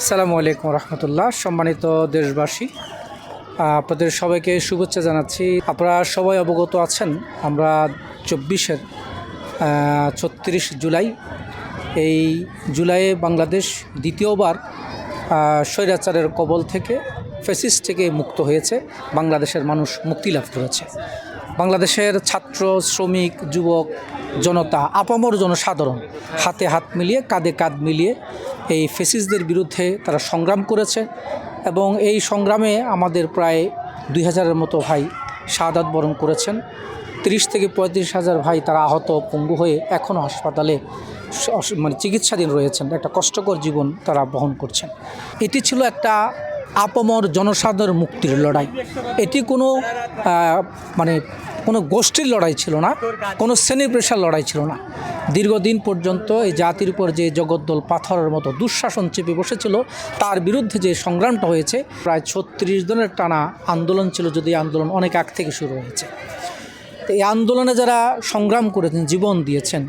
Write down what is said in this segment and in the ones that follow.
আসসালামু আলাইকুম রহমতুল্লাহ। সম্মানিত দেশবাসী, আপনাদের সবাইকে শুভেচ্ছা জানাচ্ছি। আপনারা সবাই অবগত আছেন, আমরা চব্বিশের ছত্রিশ জুলাই। এই জুলাইয়ে বাংলাদেশ দ্বিতীয়বার স্বৈরাচারের কবল থেকে ফেসিস থেকে মুক্ত হয়েছে। বাংলাদেশের মানুষ মুক্তি লাভ করেছে। বাংলাদেশের ছাত্র, শ্রমিক, যুবক, জনতা, আপামর জনসাধারণ হাতে হাত মিলিয়ে, কাঁধে কাঁধ মিলিয়ে এই ফেসিসদের বিরুদ্ধে তারা সংগ্রাম করেছে এবং এই সংগ্রামে আমাদের প্রায় দুই হাজারের মতো ভাই শাহাদাত বরণ করেছেন। তিরিশ থেকে পঁয়ত্রিশ হাজার ভাই তারা আহত পঙ্গু হয়ে এখনও হাসপাতালে মানে চিকিৎসাধীন রয়েছেন। একটা কষ্টকর জীবন তারা বহন করছেন। এটি ছিল একটা আপমর জনসাধারণ মুক্তির লড়াই। এটি কোনো মানে কোনো গোষ্ঠীর লড়াই ছিল না, কোনো শ্রেণির পেশার লড়াই ছিল না। দীর্ঘদিন পর্যন্ত এই জাতির উপর যে জগদ্দল পাথরের মতো দুঃশাসন চেপে বসেছিল, তার বিরুদ্ধে যে সংগ্রামটা হয়েছে, প্রায় ছত্রিশ দিনের টানা আন্দোলন ছিল যদি আন্দোলন অনেক আগ থেকে শুরু হয়েছে। এই আন্দোলনে যারা সংগ্রাম করেছেন, জীবন দিয়েছেন,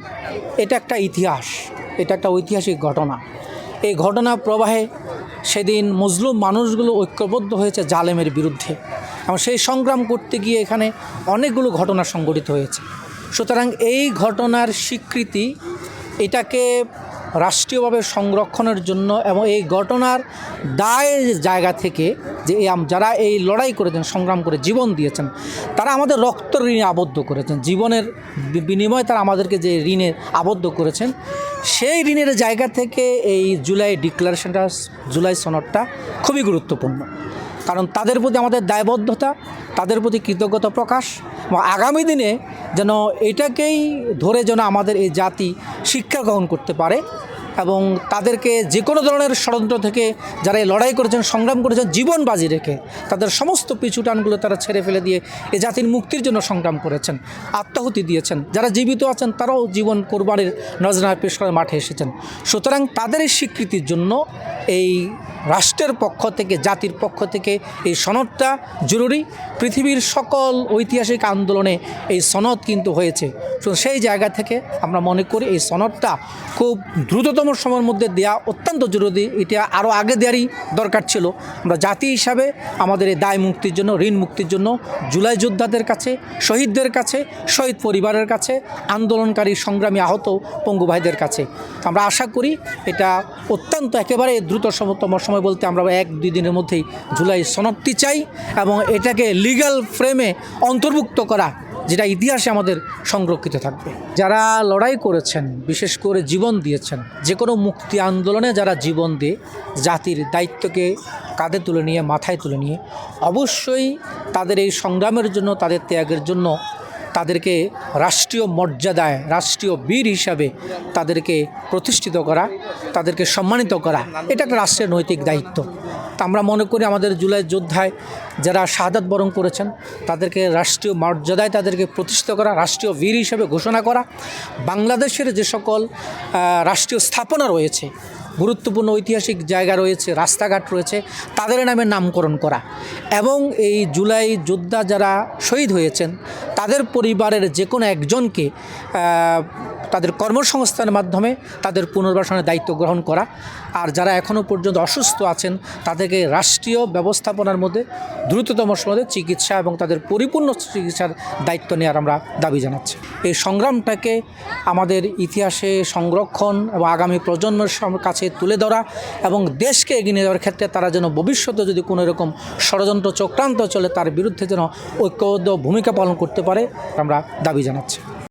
এটা একটা ইতিহাস, এটা একটা ঐতিহাসিক ঘটনা। এই ঘটনা প্রবাহে সেদিন মজলুম মানুষগুলো ঐক্যবদ্ধ হয়েছে জালেমের বিরুদ্ধে। এবং সেই সংগ্রাম করতে গিয়ে এখানে অনেকগুলো ঘটনা সংঘটিত হয়েছে। সুতরাং এই ঘটনার স্বীকৃতি এটাকে রাষ্ট্রীয়ভাবে সংরক্ষণের জন্য এবং এই ঘটনার দায়ের জায়গা থেকে যে যারা এই লড়াই করেছেন, সংগ্রাম করে জীবন দিয়েছেন, তারা আমাদের রক্ত ঋণে আবদ্ধ করেছেন। জীবনের বিনিময়ে তারা আমাদেরকে যে ঋণে আবদ্ধ করেছেন, সেই ঋণের জায়গা থেকে এই জুলাই ডিক্লারেশনটা, জুলাই সনদটা খুবই গুরুত্বপূর্ণ। কারণ তাদের প্রতি আমাদের দায়বদ্ধতা তাদের প্রতি কৃতজ্ঞতা প্রকাশ এবং আগামী দিনে যেন এটাকেই ধরে যেন আমাদের এই জাতি শিক্ষা গ্রহণ করতে পারে। এবং তাদেরকে যে কোনো ধরনের ষড়যন্ত্র থেকে যারা এই লড়াই করেছেন, সংগ্রাম করেছেন, জীবন বাজি রেখে তাদের সমস্ত পিছুটানগুলো তারা ছেড়ে ফেলে দিয়ে এ জাতির মুক্তির জন্য সংগ্রাম করেছেন, আত্মাহুতি দিয়েছেন। যারা জীবিত আছেন, তারাও জীবন কোরবানির নজরা পেশ করে মাঠে এসেছেন। সুতরাং তাদের এই স্বীকৃতির জন্য এই রাষ্ট্রের পক্ষ থেকে, জাতির পক্ষ থেকে এই সনদটা জরুরি। পৃথিবীর সকল ঐতিহাসিক আন্দোলনে এই সনদ কিন্তু হয়েছে। সেই জায়গা থেকে আমরা মনে করি এই সনদটা খুব দ্রুততম সময়ের মধ্যে দেয়া অত্যন্ত জরুরি। এটা আরও আগে দেওয়ারই দরকার ছিল। আমরা জাতি হিসাবে আমাদের এই দায় মুক্তির জন্য, ঋণ মুক্তির জন্য, জুলাই যোদ্ধাদের কাছে, শহীদদের কাছে, শহীদ পরিবারের কাছে, আন্দোলনকারী সংগ্রামী আহত পঙ্গু ভাইদের কাছে। আমরা আশা করি এটা অত্যন্ত একেবারে দ্রুত সমতম সময় বলতে আমরা এক দুই দিনের মধ্যেই জুলাই সনদটি চাই এবং এটাকে লিগ্যাল ফ্রেমে অন্তর্ভুক্ত করা যেটা ইতিহাসে আমাদের সংরক্ষিত থাকবে। যারা লড়াই করেছেন, বিশেষ করে জীবন দিয়েছেন, যে কোনো মুক্তি আন্দোলনে যারা জীবন দিয়ে জাতির দায়িত্বকে কাঁধে তুলে নিয়ে, মাথায় তুলে নিয়ে, অবশ্যই তাদের এই সংগ্রামের জন্য, তাদের ত্যাগের জন্য তাদেরকে রাষ্ট্রীয় মর্যাদায়, রাষ্ট্রীয় বীর হিসাবে তাদেরকে প্রতিষ্ঠিত করা, তাদেরকে সম্মানিত করা, এটা একটা রাষ্ট্রের নৈতিক দায়িত্ব। আমরা মনে করি আমাদের জুলাই যোদ্ধায় যারা শাহাদাত বরণ করেছেন, তাদেরকে রাষ্ট্রীয় মর্যাদায় তাদেরকে প্রতিষ্ঠিত করা, রাষ্ট্রীয় বীর হিসেবে ঘোষণা করা, বাংলাদেশের যে সকল রাষ্ট্রীয় স্থাপনা রয়েছে গুরুত্বপূর্ণ ঐতিহাসিক জায়গা রয়েছে, রাস্তাঘাট রয়েছে, তাদের নামে নামকরণ করা। এবং এই জুলাই যোদ্ধা যারা শহীদ হয়েছেন, তাদের পরিবারের যে কোনো একজনকে তাদের কর্মসংস্থানের মাধ্যমে তাদের পুনর্বাসনের দায়িত্ব গ্রহণ করা। আর যারা এখনও পর্যন্ত অসুস্থ আছেন, তাদেরকে রাষ্ট্রীয় ব্যবস্থাপনার মধ্যে দ্রুততম সময়ে চিকিৎসা এবং তাদের পরিপূর্ণ চিকিৎসার দায়িত্ব নেওয়ার আমরা দাবি জানাচ্ছি। এই সংগ্রামটাকে আমাদের ইতিহাসে সংরক্ষণ এবং আগামী প্রজন্মের কাছে তুলে ধরা এবং দেশকে এগিয়ে নিয়ে যাওয়ার ক্ষেত্রে তারা যেন ভবিষ্যতে যদি কোনো রকম ষড়যন্ত্র, চক্রান্ত চলে, তার বিরুদ্ধে যেন ঐক্যবদ্ধ ভূমিকা পালন করতে পারে, আমরা দাবি জানাচ্ছি।